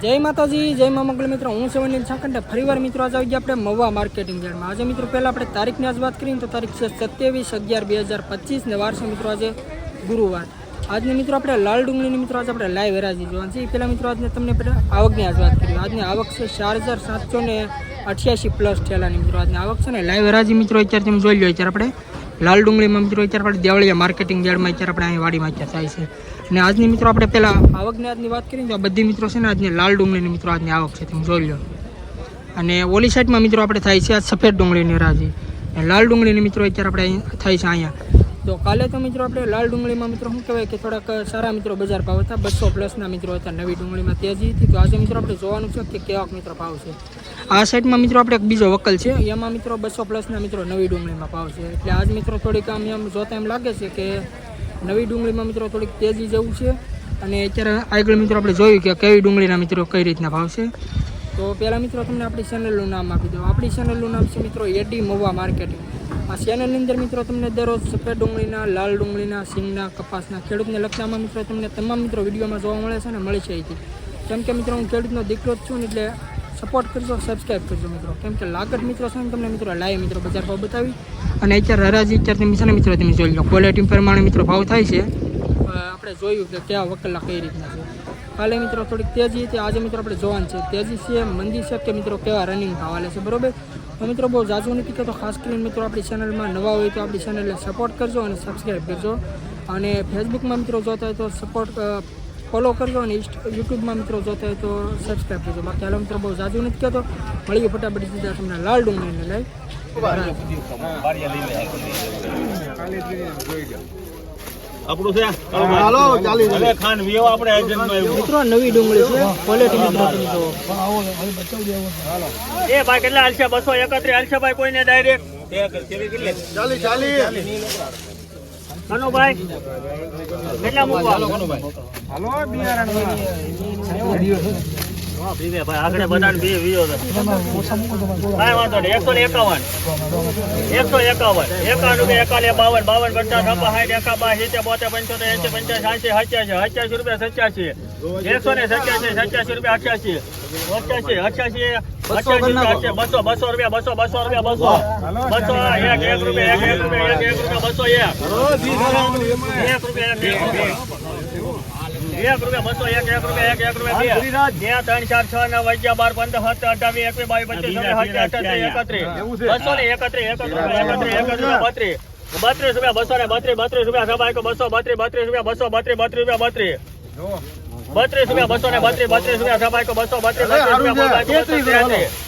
જય માતાજી, જય મા મંગલ મિત્રો. હું સેવનની છાકંડે ફરીવાર મિત્રો, આજે આવી ગયા આપણે મવા માર્કેટિંગ યાર્ડમાં. આજે મિત્રો, પહેલાં આપણે તારીખની આજ વાત કરીએ તો તારીખ છે સત્યાવીસ અગિયાર બે હજાર પચીસ ને વારસો મિત્રો આજે ગુરુવાર. આજની મિત્રો, આપણે લાલ ડુંગળીની મિત્રો, આજે આપણે લાઈવ હરાજી જોવાનું છે. એ પહેલાં મિત્રો, આજને તમને પહેલાં આવકની આજ વાત કરીએ. આજની આવક છે ચાર હજાર સાતસો ને અઠ્યાસી પ્લસ થયેલાની મિત્રો. આજની આવક છે ને, લાઈવ હરાજી મિત્રો, અત્યારે તમે જોઈ લો અત્યારે આપણે. લાલ ડુંગળીમાં મિત્રો અત્યારે આપણે દેવળિયા માર્કેટિંગ યાર્ડમાં અત્યારે આપણે અહીં વાડીમાં અત્યારે થાય છે. અને આજની મિત્રો આપણે પહેલાં આવકની આજની વાત કરીએ તો આ બધી મિત્રો છે ને આજની લાલ ડુંગળીની મિત્રો આજની આવક છે, તમે જોઈ લો. અને ઓલી સાઈડમાં મિત્રો આપણે થાય છે આ સફેદ ડુંગળીની રાજી. અને લાલ ડુંગળીની મિત્રો અત્યારે આપણે અહીં થાય છે અહીંયા. તો કાલે તો મિત્રો આપણે લાલ ડુંગળીમાં મિત્રો શું કહેવાય કે થોડાક સારા મિત્રો બજાર ભાવ હતા, બસો પ્લસના મિત્રો હતા નવી ડુંગળીમાં તેજી હતી. તો આજે મિત્રો આપણે જોવાનું છે કે કેવાક મિત્રો ભાવ છે. આ સાઈડમાં મિત્રો આપણે એક બીજો વકલ છે. એમાં મિત્રો બસો પ્લસના મિત્રો નવી ડુંગળીમાં ભાવ છે. એટલે આજ મિત્રો થોડીક આમ એમ જોતા એમ લાગે છે કે નવી ડુંગળીમાં મિત્રો થોડીક તેજી જેવું છે. અને અત્યારે આગળ મિત્રો આપણે જોયું કે કેવી ડુંગળીના મિત્રો કઈ રીતના ભાવ છે. તો પહેલાં મિત્રો તમને આપણી ચેનલનું નામ આપી દઉં. આપણી ચેનલનું નામ છે મિત્રો એડી મોવા માર્કેટિંગ આ ચેનલની અંદર મિત્રો તમને દરરોજ સફેદ ડુંગળીના, લાલ ડુંગળીના, સિંગના, કપાસના, ખેડૂતને લગતામાં મિત્રો તમને તમામ મિત્રો વિડીયોમાં જોવા મળે છે અને મળે છે અહીંથી. કેમ કે મિત્રો હું ખેડૂતનો દીકરો જ છું એટલે સપોર્ટ કરજો સબસ્ક્રાઈબ કરજો મિત્રો. કેમ કે લાગત મિત્રો છે તમને મિત્રો લાઈવ મિત્રો બજાર ભાવ બતાવી. અને અત્યારે હરાજી, અત્યારે તમે મિત્રો તમે જોઈ લો ક્વોલિટી પ્રમાણે મિત્રો ભાવ થાય છે. આપણે જોયું કે કયા વકલા કઈ રીતના છે. કાલે મિત્રો થોડીક તેજી હતી, આજે મિત્રો આપણે જોવાનું છે. તેજી છે, મંદી છે કે મિત્રો કેવા રનિંગ ભાવ આવે છે, બરોબર? તો મિત્રો બહુ જાજુ નથી કહેતો ખાસ કરીને મિત્રો આપણી ચેનલમાં નવા હોય તો આપણી ચેનલને સપોર્ટ કરજો અને સબસ્ક્રાઈબ કરજો. અને ફેસબુકમાં મિત્રો જોતા હોય તો સપોર્ટ ફોલો કરજો અને યુટ્યુબમાં મિત્રો જોતા હોય તો સબસ્ક્રાઈબ કરજો. બાકી હાલો મિત્રો બહુ જાજુ નથી કહેતો. મળીએ ફટાફટ સીધા તમને લાલ ડુંગળીને લઈ. આપણું છે? હાલો ચાલી હવે ખાન વિયો આપણે એજન્ટમાં મિત્રો નવી ડુંગળી છે. ક્વોલિટી મિત્રો તમે જુઓ. એ ભાઈ કેટલા હાલશે બસો એકત્રીસ. હાલશે ભાઈ કોઈને ડાયરેક્ટ ચાલી. ચાલી. કનુભાઈ કેટલા મૂકવા? હા, બીવે ભાઈ આગળ બધાને બે વિયો છે. કાંઈ વાંધો નહીં એકસો ને એકાવન. એકસો એકાવન. એકાવન રૂપિયા એકાલે બાવન બાવન પચાસ સાઠ એકા બા સિત્તેર બોતેર પંચોતેર એસી પંચાસી સાઠી સત્યાસી સત્યાસી રૂપિયા સત્યાસી. એકસો ને સત્યાસી સત્યાસી રૂપિયા અઠ્યાસી. અઠ્યાસી અઠ્યાસી અઠ્યાસી અઠ્યાસી બસો બસો રૂપિયા બસો બસો રૂપિયા બસો. બસો એક એક રૂપિયા એક એક રૂપિયા એક એક રૂપિયા બસો એક. એક રૂપિયા એક એક રૂપિયા. બસો એક એક રૂપિયા એક એક રૂપિયા બે. બે ત્રણ ચાર છ નવ અગિયાર બાર પંદર સત્તર અઠાવીસ એકવીસ બાવીસ પચીસ છવ્વીસ એકત્રીસ. બસો ને એકત્રીસ એકત્રીસ એકત્રીસ એકત્રીસ બત્રીસ. બત્રીસ રૂપિયા બસો ને બત્રીસ બત્રીસ રૂપિયા સભા બસો બત્રીસ બત્રીસ રૂપિયા બસો બત્રીસ બત્રીસ રૂપિયા બત્રીસ. બત્રીસ રૂપિયા બસો ને બત્રીસ બત્રીસ રૂપિયા સભા બસો બત્રીસ બત્રીસ રૂપિયા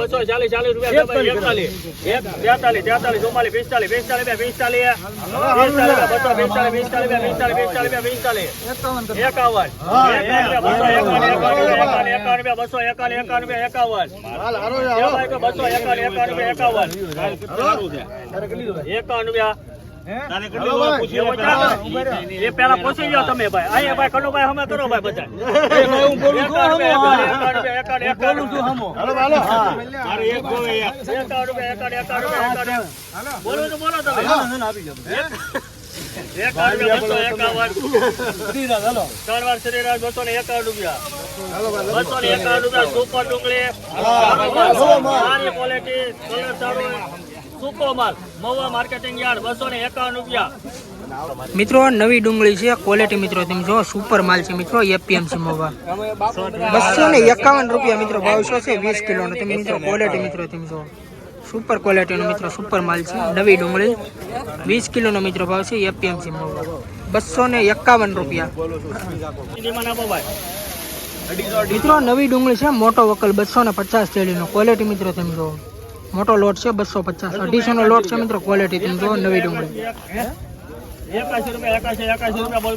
બસો ચાલીસ રૂપિયા ચાલીસ એકતાલીસ. એક તેતાલીસ ચુમ્માલીસ પિસ્તાલીસ પિસ્તાલીસ પિસ્તાલીસ બસો પિસ્તાલીસ પિસ્તાલીસ પિસ્તાલીસ પિસ્તાલીસ એકાવન એકાવન. બસો એકાવન એકાવન એકાવન બસો એકાવન એકાવન એકાવન. એકાવન રૂપિયા. એ પેલા પૂછી લો તમે ભાઈ. અહીંયા ભાઈ કનુભાઈ હમે કરો ભાઈ બધા. એકાવન રૂપિયા, એકાવન રૂપિયા, એકાવન, એકાવન. રૂપિયા. હાલો હાલો. એકાવન રૂપિયા, એકાવન, એકાવન રૂપિયા, એકાવન. બોલો તો બોલો તમે. એકાવન રૂપિયા, બસો એકાવન. ત્રણ વાર શ્રીરાજ બસો ને એકાવન રૂપિયા. બસો ને એકાવન રૂપિયા સુપર ડુંગળી ક્વોલિટી કલર સારો સુકો માલ મવા માર્કેટિંગ યાર્ડ બસો ને એકાવન રૂપિયા. મિત્રો નવી ડુંગળી છે. ક્વોલિટી મિત્રો તમે જો સુપર માલ છે મિત્રો એપીએમસી મોવા બસો ને એકાવન રૂપિયા મિત્રો ભાવશો છે? વીસ કિલોનો તમે મિત્રો ક્વોલિટી મિત્રો તમે જો સુપર ક્વોલિટીનો મિત્રો સુપર માલ છે. નવી ડુંગળી. વીસ કિલોનો મિત્રો ભાવ છે. એપીએમસી મોવા બસો ને એકાવન રૂપિયા. મિત્રો નવી ડુંગળી છે મોટો વકલ બસો ને પચાસ થેલીનો. ક્વોલિટી મિત્રો તમે જો મોટો લોટ છે બસો પચાસ. અઢીસો નો લોટ છે મિત્રો ક્વોલિટી તમે જો નવી ડુંગળી. એકાશી રૂપિયા એકાશી એકાશી રૂપિયા બોલ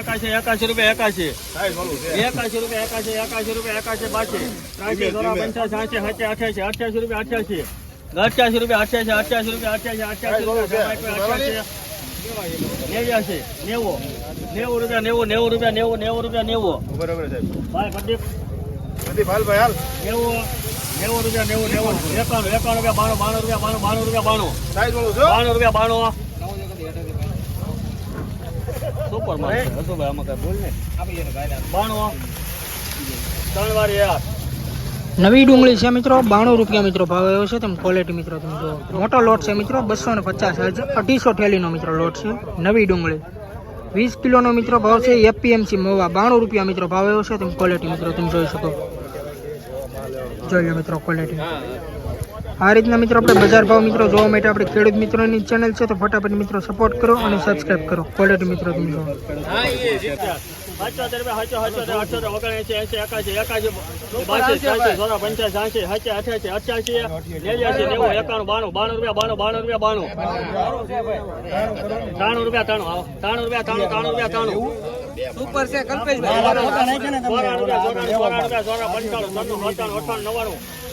એકાશી એકાશી રૂપિયા એકાશી. એકાશી રૂપિયા એકાશી એકાશી રૂપિયા એકાશી સાચી અઠ્યાસી અઠ્યાસી રૂપિયા અઠ્યાસી અઠ્યાસી રૂપિયા અઠ્યાસી અઠ્યાસી રૂપિયા અઠ્યાસી અઠ્યાસી રૂપિયા અઠ્યાસી નેવ્યાસી નેવું. નેવું રૂપિયા નેવું નેવું રૂપિયા નેવું નેવું રૂપિયા નેવું. બરાબર સાહેબ ભાઈ પ્રદીપ. હાલ નેવું નેવું રૂપિયા નેવું નેવું. એકાણું એકાણું રૂપિયા બાણું બાણું રૂપિયા બાણું બાણું રૂપિયા બાણું. સાઈઝ વાળું છો બાણું રૂપિયા બાણું સુપર માર્કેટ. હતું ભાઈ આમાં કઈ બોલ ને. બાણું ત્રણ વાર યાર નવી ડુંગળી છે મિત્રો, બાણું રૂપિયા મિત્રો ભાવ આવ્યો છે. તેમ ક્વોલિટી મિત્રો તમે જુઓ. મોટો લોટ છે મિત્રો, બસો ને પચાસ અઢીસો થેલીનો મિત્રો લોટ છે. નવી ડુંગળી. વીસ કિલોનો મિત્રો ભાવ છે એપીએમસી મોવા, બાણું રૂપિયા મિત્રો ભાવ આવ્યો છે. તેમ ક્વોલિટી મિત્રો તમે જોઈ શકો. જોઈ લો મિત્રો ક્વોલિટી આ રીતના મિત્રો આપણે બજાર ભાવ મિત્રો જોવા માટે આપણે ખેડૂત મિત્રોની ચેનલ છે, તો ફટાફટ મિત્રો સપોર્ટ કરો અને સબસ્ક્રાઈબ કરો. ક્વોલિટી મિત્રો તમે જુઓ. અઠ્યોતેર રૂપિયા અઠ્યો અઠ્યોતેર અઠ્યોતેર ઓગણએંસી એંસી એકાસી એકાસી બાસી ત્યાસી સોળા પંચ્યાસી સાંસી સાચી અઠ્યાસી અઠ્યાસી નેવ્યાસી નેવું એકાણું બાણું બાણું રૂપિયા બાણું બાણું રૂપિયા બાણું ત્રાણું રૂપિયા ત્રાણું આવો ત્રાણું રૂપિયા ત્રાણું ત્રાણું રૂપિયા ત્રાણું ઉપર છે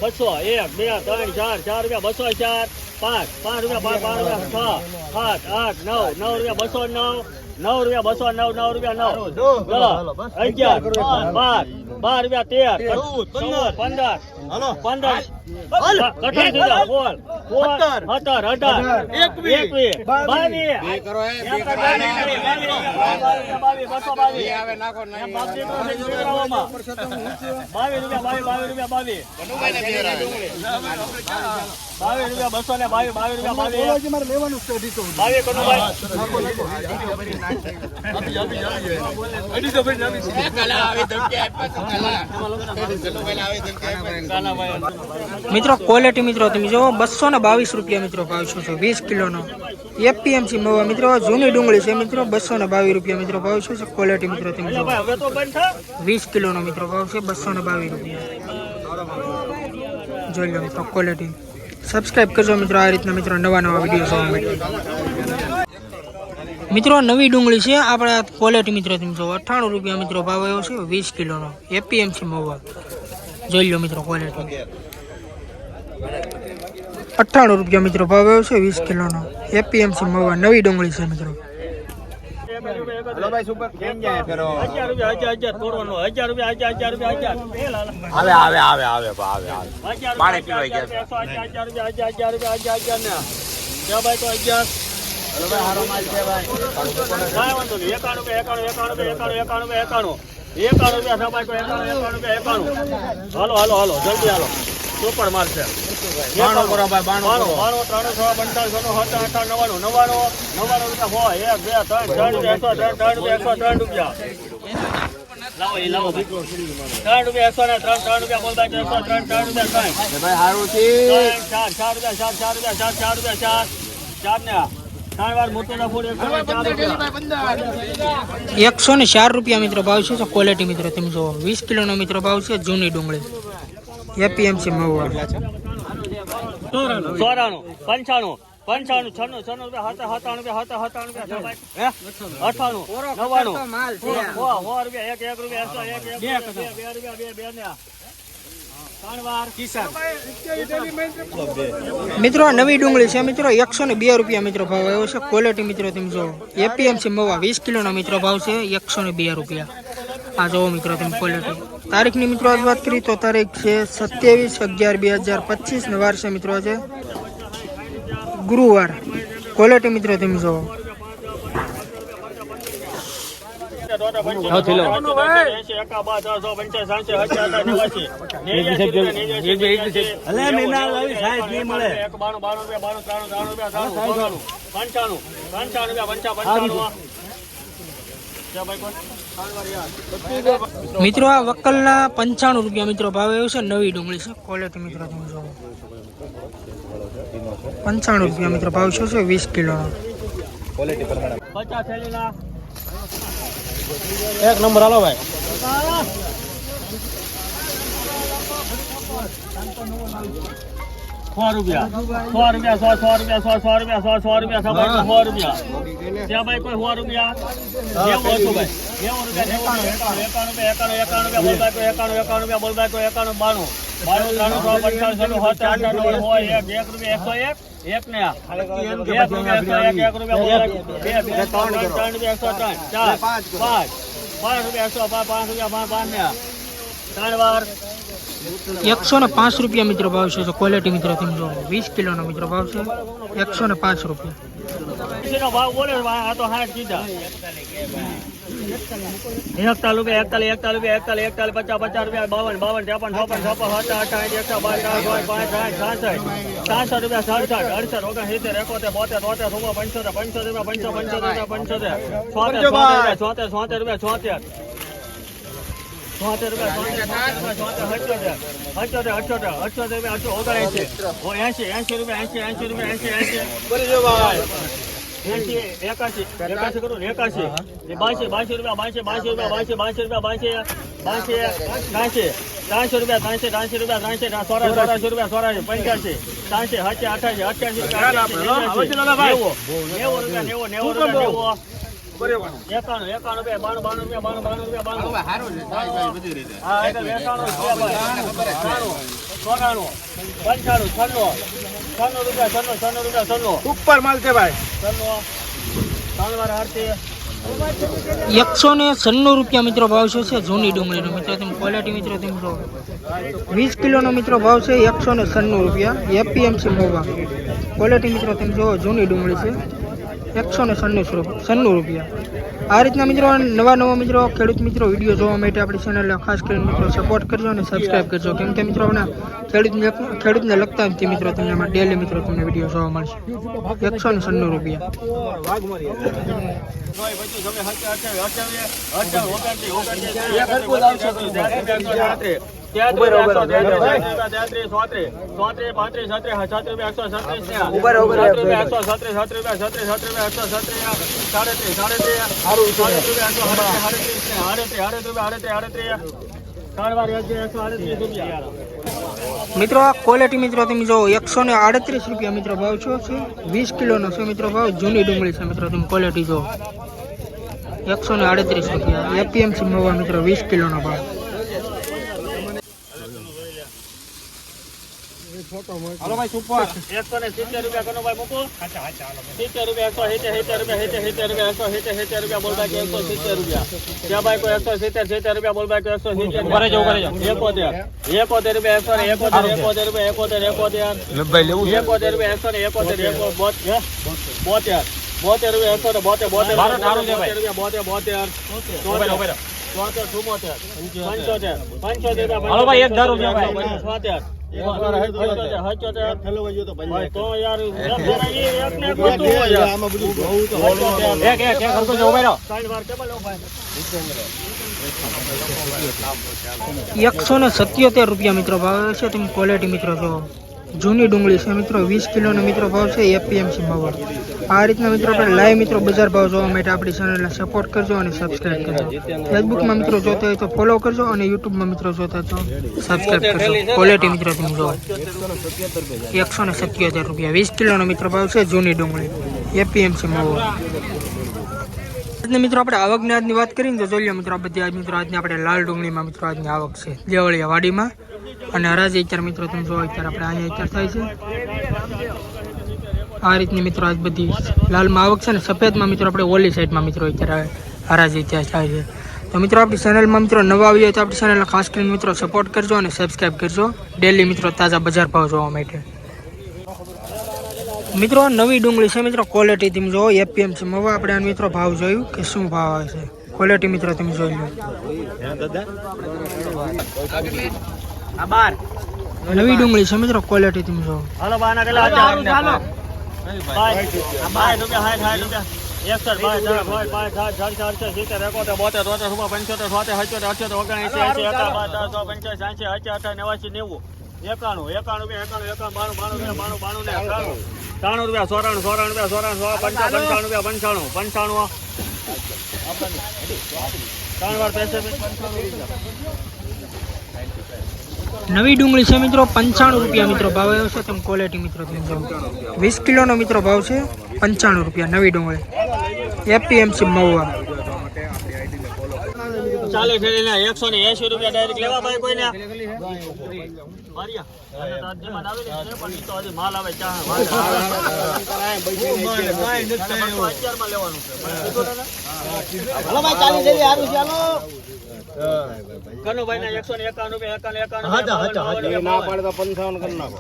બસો એક બે ત્રણ ચાર ચાર રૂપિયા બસો ચાર પાંચ પાંચ રૂપિયા પાંચ પાંચ રૂપિયા છ સાત આઠ નવ નવ રૂપિયા બસો નવ નવ રૂપિયા બસો નવ નવ રૂપિયા નવ. અગિયાર બાર બાર રૂપિયા તેર ચૌદ પંદર. પંદર કઠણ બસો બાવીસ. બાવીસ રૂપિયા બાવીસ ને બાવીસ મારે લેવાનું છે અઢીસો બાવીસ કનુભાઈ મિત્રો ક્વોલિટી મિત્રો, તમે જુઓ, બસો ને બાવીસ રૂપિયા મિત્રો ભાવ શું છે? વીસ કિલોનો. એપીએમસી મવા મિત્રો, જૂની ડુંગળી છે મિત્રો, બસો ને બાવીસ રૂપિયા મિત્રો ભાવ શું છે? ક્વોલિટી મિત્રો, તમે જુઓ. ભાઈ હવે તો બંધ થા વીસ કિલોનો મિત્રો ભાવ છે, બસો ને બાવીસ રૂપિયા. જોઈ લો મિત્રો ક્વોલિટી સબસ્ક્રાઇબ કરજો મિત્રો, આ રીતના મિત્રો નવા નવા વીડિયો જોવા માટે. મિત્રો, નવી ડુંગળી છે, આપણા ક્વોલિટી મિત્રો, તમે જુઓ, અઠ્ઠાણું રૂપિયા મિત્રો ભાવ આવ્યો છે, વીસ કિલોનો. એપીએમસી મવા. જોઈ લો મિત્રો ક્વોલિટી અઠ્ઠાણું રૂપિયા મિત્રો ભાવ આવ્યો છે વીસ કિલોનો. એપીએમસી મવા. નવી ડુંગળી છે મિત્રો. એકાણું રૂપિયા, એકાણું, એકાણું એકાણું. હાલો હાલો હાલો જલ્દી હાલો. સુપર માલ છે બાણું કરો ભાઈ બાણો બાણો કરો બાણું, ત્રાણું, હતા સત્તાવન, નવાનો નવ્વાણું, નવ્વાણું રૂપિયા હોય. એક, બે, ત્રણ, ત્રણ રૂપિયા, એકસો ત્રણ, ત્રણ રૂપિયા, એકસો ત્રણ રૂપિયા. લાવો, એ લાવો ભાઈ. ત્રણ રૂપિયા, એકસો ને ત્રણ, ત્રણ રૂપિયા બોલતા એકસો ત્રણ, ત્રણ રૂપિયા, ત્રણ. ભાઈ સારું છે ચાર, ચાર રૂપિયા, ચાર, ચાર રૂપિયા, ચાર, ચાર રૂપિયા, ચાર. ચાર ને એકસો ને ચાર રૂપિયા. ચાર રૂપિયા મિત્રો ભાવ છે તો ક્વોલિટી મિત્રો તમે જુઓ વીસ કિલોનો મિત્રો ભાવ છે જૂની ડુંગળી એપીએમસી મહુવા. ચોરાણું. પંચાણું. પંચાણું છન્નું છન્નું રૂપિયા હતા સત્તાણું રૂપિયા હતા સત્તાણું રૂપિયા હે? નવ્વાણું. સો સો રૂપિયા એક એક રૂપિયા એકસો એક એક બે બે રૂપિયા બે બે ને. મિત્રો નવી ડુંગળી છે. મિત્રો એકસો ને બે રૂપિયા મિત્રો ભાવ આવ્યો છે. ક્વોલિટી મિત્રો તમે જુઓ. એપીએમસી મહુવા. વીસ કિલોનો મિત્રો ભાવ છે એકસો ને બે રૂપિયા. આ જુઓ મિત્રો તમે ક્વોલિટી તારીખની મિત્રો આજ વાત કરી તો તારીખ છે સત્યાવીસ અગિયાર બે હજાર પચીસ ને વાર છે મિત્રો આજે ગુરુવાર ક્વોલિટી મિત્રો તમે જુઓ મિત્રો, આ વકલના પંચાણું રૂપિયા મિત્રો ભાવ એવું છે, નવી ડુંગળી છે. ક્વોલિટી મિત્રો, તમે જુઓ. પંચાણું રૂપિયા મિત્રો ભાવ શું છે? વીસ કિલોનો એક નંબર હાલો ભાઈ. સો રૂપિયા. સો રૂપિયા, સો સો રૂપિયા, સો સો રૂપિયા, સો સો રૂપિયા, સો સો રૂપિયા. ત્યાં ભાઈ કોઈ સો રૂપિયા? નેવું રૂપિયા એકાણું એકાણું એકાણું બોલબાઈ કોઈ, એકાણું બાણું. બાણું, ત્રાણું સો પંચાવન છન્નું સત્તર અઠાણું હોય એક એક રૂપિયા, એકસો એક એક એક રૂપિયા એક રૂપિયા ત્રણ રૂપિયા ત્રણ, ચાર, પાંચ પાંચ રૂપિયા, એકસો પાંચ પાંચ રૂપિયા પાંચ પાંચ ને. ત્રણ વાર. એકસો ને પાંચ રૂપિયા મિત્રો ભાવ છે ક્વોલિટી મિત્રો તમે જો વીસ કિલોનો મિત્રો ભાવ છે એકસો ને પાંચ રૂપિયા. એસીનો ભાવ બોલે છે, આ તો હાથ કીધા એકતાલીસ એકતાલીસ એકતાલીસ એકતાલીસ પચાસ પચાસ રૂપિયા બાવન બાવન ત્રેપન છપ્પન સત્તર ચાર પાંચ સાઠ સાસઠ સાસઠ રૂપિયા સડસઠ અડસઠ ઓગણસિત્તેર એકોતેર બોતેર તોતેર સોમો પંચોતેર પંચોતેર રૂપિયા પંચો પંચોતેર રૂપિયા પંચોતેર છોતેર છોતેર છોતેર રૂપિયા છોતેર છોતેર રૂપિયા અઠ્યોતેર અઠ્યોતેર રૂપિયા અઠ્યો ઓગણએંસી એંસી એંસી રૂપિયા એંસી એંસી રૂપિયા એંસી એંસી એંસી એકાસી એકાસી કરું એકાસી બાસી બાસી રૂપિયા બાસી બાસી રૂપિયા બાસી બાસી રૂપિયા બાસી બાસી ત્રાસી ત્રાસી રૂપિયા ત્રાસી ત્રાસી રૂપિયા ત્રાસી સોરા સોરાસી રૂપિયા સોરાસી પંચ્યાસી ત્રાસી સાચી અઠાસી અઠ્યાસી રૂપિયા નેવું રૂપિયા નેવું નેવું રૂપિયા નેવું. છન્નું. છન્નું છન્નું છન્નું છન્નું. ઉપર માલ છે ભાઈ. છન્નું. ત્રણ વાર આરતી. એકસો ને સન્નું રૂપિયા મિત્રો ભાવ છે જૂની ડુંગળીનો. મિત્રો તમે ક્વોલિટી મિત્રો તમે જો વીસ કિલોનો મિત્રો ભાવ છે એકસો ને સન્નું રૂપિયા. એપીએમસી મોવા. ક્વોલિટી મિત્રો તમે જો જૂની ડુંગળી છે. એકસો ને સન્નું સન્નું રૂપિયા. આ રીતના મિત્રો, નવા નવા મિત્રો, ખેડૂત મિત્રો, વીડિયો જોવા માટે આપણી ચેનલને ખાસ કરીને મિત્રો સપોર્ટ કરજો અને સબસ્ક્રાઇબ કરજો. કેમ કે મિત્રો, આપણા ખેડૂતને ખેડૂતને લગતા નથી મિત્રો તમને આમાં ડેલી મિત્રો તમને વીડિયો જોવા મળશે. એકસો ને સન્નું રૂપિયા. મિત્રો આ ક્વોલિટી મિત્રો તમે જો એકસો ને આડત્રીસ રૂપિયા મિત્રો ભાવ છો છે. વીસ કિલોનો છે મિત્રો ભાવ જૂની ડુંગળી છે મિત્રો તમે ક્વોલિટી જો. એકસો ને આડત્રીસ રૂપિયા એપીએમસી મળવા મિત્રો વીસ કિલોનો ભાવ. હાલો ભાઈ સુપર. એકસો ને સિત્તેર રૂપિયા કનો ભાઈ મૂકો? સિત્તેર રૂપિયા એકસો સિત્તેર સિત્તેર રૂપિયા સિત્તેર સિત્તેર રૂપિયા એકસો સિત્તેર સિત્તેર રૂપિયા બોલ ભાઈ એકસો સિત્તેર રૂપિયા. ત્યાં ભાઈ કોઈ એકસો સિત્તેર સિત્તેર રૂપિયા બોલ બાકી એકસો સિત્તેર એકોતેર. એકોતેર રૂપિયા એકસો ને એકોતેર એકોતેર રૂપિયા એકોતેર એકોતેર. ભાઈ લેવું એકોતેર રૂપિયા એકસો ને એકોતેર એકો બોતેર. બોતેર. રૂપિયા એકસો ને બોતેર બોતેર રૂપિયા બોતેર બોતેર ચોતેર. ચુમ્મોતેર પંચોતેર. પંચોતેર રૂપિયા ભાઈ એકસો ને સત્યોતેર રૂપિયા મિત્રો ભાવ છે. તમે ક્વોલિટી મિત્રો જો જૂની ડુંગળી છે મિત્રો. વીસ કિલોનો મિત્રો ભાવ છે. એપીએમસી મવા આ રીતના મિત્રો આપણે લાઈવ મિત્રો બજાર ભાવ જોવા માટે આપણી ચેનલને સપોર્ટ કરજો અને સબસ્ક્રાઇબ કરજો. ફેસબુકમાં મિત્રો જોતા હોય તો ફોલો કરજો અને યુટ્યુબમાં મિત્રો જોતા તો સબસ્ક્રાઈબ કરજો. ક્વોલિટી મિત્રો તમે જોવો. એકસો ને સત્યોતેર રૂપિયા. વીસ કિલોનો મિત્રો ભાવ છે, જૂની ડુંગળી. એપીએમસી મવા આજના મિત્રો આપણે આવકની આજની વાત કરીને તો જોઈ લો મિત્રો, આ બધી આજ મિત્રો આજની આપણે લાલ ડુંગળીમાં મિત્રો આજની આવક છે. દેવળિયા વાડીમાં. અને હરાજી અત્યારે મિત્રો તમે જો અત્યારે આપણે અહીંયા અત્યારે થાય છે. આ રીતની મિત્રો આજ બધી લાલમાં આવક છે ને સફેદમાં મિત્રો આપણે ઓલી સાઈડમાં મિત્રો અત્યારે હરાજી ત્યાં થાય છે. તો મિત્રો આપણી ચેનલમાં મિત્રો નવા આવી હોય તો આપણી ચેનલને ખાસ કરીને મિત્રો સપોર્ટ કરજો અને સબસ્ક્રાઈબ કરજો. ડેલી મિત્રો તાજા બજાર ભાવ જોવા માટે. મિત્રો નવી ડુંગળી છે મિત્રો ક્વોલિટી તમે એપીએમ છે. મવા આપણે આ મિત્રો ભાવ જોયું કે શું ભાવ આવે છે? ક્વોલિટી મિત્રો તમે જોઈ લો. નવી ડુંગળી છે મિત્રો ક્વોલિટી તમે જો બાય રૂપિયા હાય હાય રૂપિયા. એકસઠ બાય ચાર બાય બાય સાત ચાર ચાર સિત્તેર એકોતેર બોતેર તોતેર સુપર પંચોતેર છોતેર સત્યોતેર અઠ્યોતેર ઓગણએંસી એંસી એકાવન બાર ચાર સો પંચાસી એંસી અઠ્યાસી નેવાસી નેવું એકાણું એકાણું એકાણું એકાણું બાણું બાણું બાણું બાણું ને ત્રાણું રૂપિયા સોરાણું સોરાણું રૂપિયા સોરાણું સો પંચાવન પંચાણું રૂપિયા પંચાણું પંચાણું. ત્રણ વાર પૈસે પંચાણું નવી ડુંગળી છે મિત્રો, પંચાણું રૂપિયા મિત્રો ભાવ આવ્યો છે. તમે ક્વોલિટી મિત્રો વીસ કિલોનો મિત્રો ભાવ છે, પંચાણું રૂપિયા, નવી ડુંગળી. એપીએમસી મહુવા. ચાલે એકસો ને એસી રૂપિયા ડાયરેક્ટ લેવા ભાઈ કોઈને. તો આજે મને આવેલી કનુભાઈ ના એકસો ને એકાવન રૂપિયા એકાવન એકાવન. ના પાડે તો પંચાવન કરી નાખો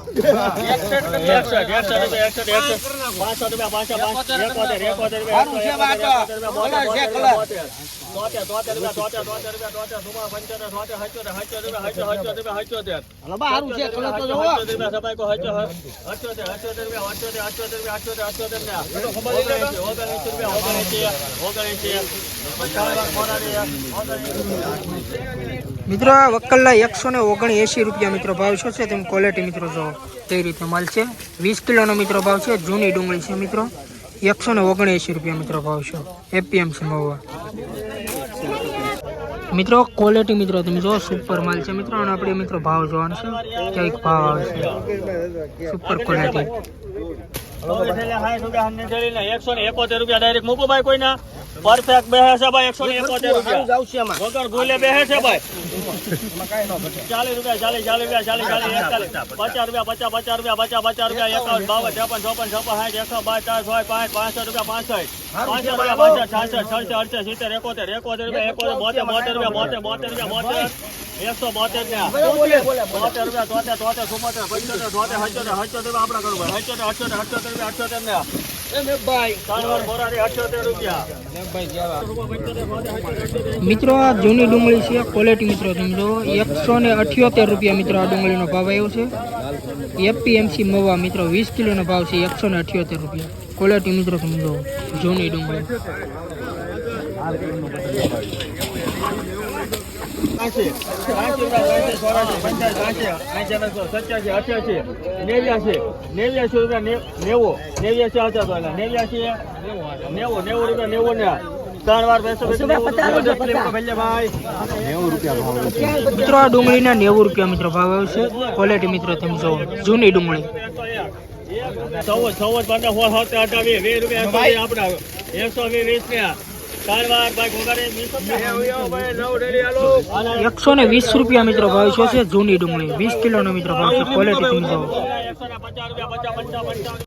પાંચસો રૂપિયા પાંચસો પાંચ એકોતેર એકોતેર રૂપિયા એકસો એકોતેર મિત્રો, આ વકલના એકસો ને ઓગણએંસી રૂપિયા મિત્રો ભાવ છે? તમે ક્વોલિટી મિત્રો જો કઈ રીતે માલ છે? વીસ કિલોનો મિત્રો ભાવ છે. જૂની ડુંગળી છે મિત્રો. એકસો ને ઓગણએંસી રૂપિયા મિત્રો ભાવ છે. એપીએમસી મહુવા મિત્રો ક્વોલિટી મિત્રો તમે જો સુપર માલ છે મિત્રો. અને આપણે મિત્રો ભાવ જોવાનો છે. ક્યાંક ભાવ આવે છે. સુપર ક્વોલિટી પરફેક્ટ બેહે છે ભાઈ એકસો ને એકોતેર રૂપિયા. વગર ભૂલે બેહે છે ભાઈ. ચાલીસ રૂપિયા ચાલીસ ચાલીસ રૂપિયા ચાલીસ ચાલીસ એકતાલીસ. પચાસ રૂપિયા પચાસ પચાસ રૂપિયા પચાસ પચાસ રૂપિયા એકાવન બાવન ચોપન ચોપન છપ્પન સાઠ એકસો બાર ચાર છ પાંચ પાંચસો રૂપિયા પાંસઠ પાંચસો રૂપિયા પાંસઠ છાસઠ છડસઠ અડસઠ સિત્તેર એકોતેર એકોતેર રૂપિયા એકોતેર બોતેર બોતેર રૂપિયા બોતેર બોતેર રૂપિયા બોતેર એકસો બોતેર બોતેર રૂપિયા તોતેર તોતેર ચુમ્મોતેર પંચોતેર તોતેર હચોતેર હચોતેર આપણા કરવું ભાઈ હચોતેર હચોતેર હચોતર રૂપિયા અઠોતેર ને મિત્રો, આ જૂની ડુંગળી છે ક્વોલિટી મિત્રો, તમે એકસો ને અઠ્યોતેર રૂપિયા મિત્રો આ ડુંગળીનો ભાવ આવ્યો છે. એપીએમસી મવા મિત્રો, વીસ કિલોનો ભાવ છે, એકસો ને અઠ્યોતેર રૂપિયા. ક્વોલિટી મિત્રો, તમે જૂની ડુંગળી. રૂપિયા, એંશી, પંચ્યાસી, રૂપિયા, નેવું, નેવ્યાસી હાથે નેવ્યાસી, નેવું. મિત્રો આ ડુંગળીના નેવું રૂપિયા મિત્રો ભાવ આવશે ક્વોલિટી મિત્રો તમે જોવો જૂની ડુંગળી ચૌદ ચૌદ પંદર વીસ રૂપિયા એકસો એકસો વીસ રૂપિયા. એકસો ને વીસ રૂપિયા મિત્રો ભાવ છે જૂની ડુંગળી. વીસ કિલોનો મિત્રો ભાવ છે ક્વોલિટી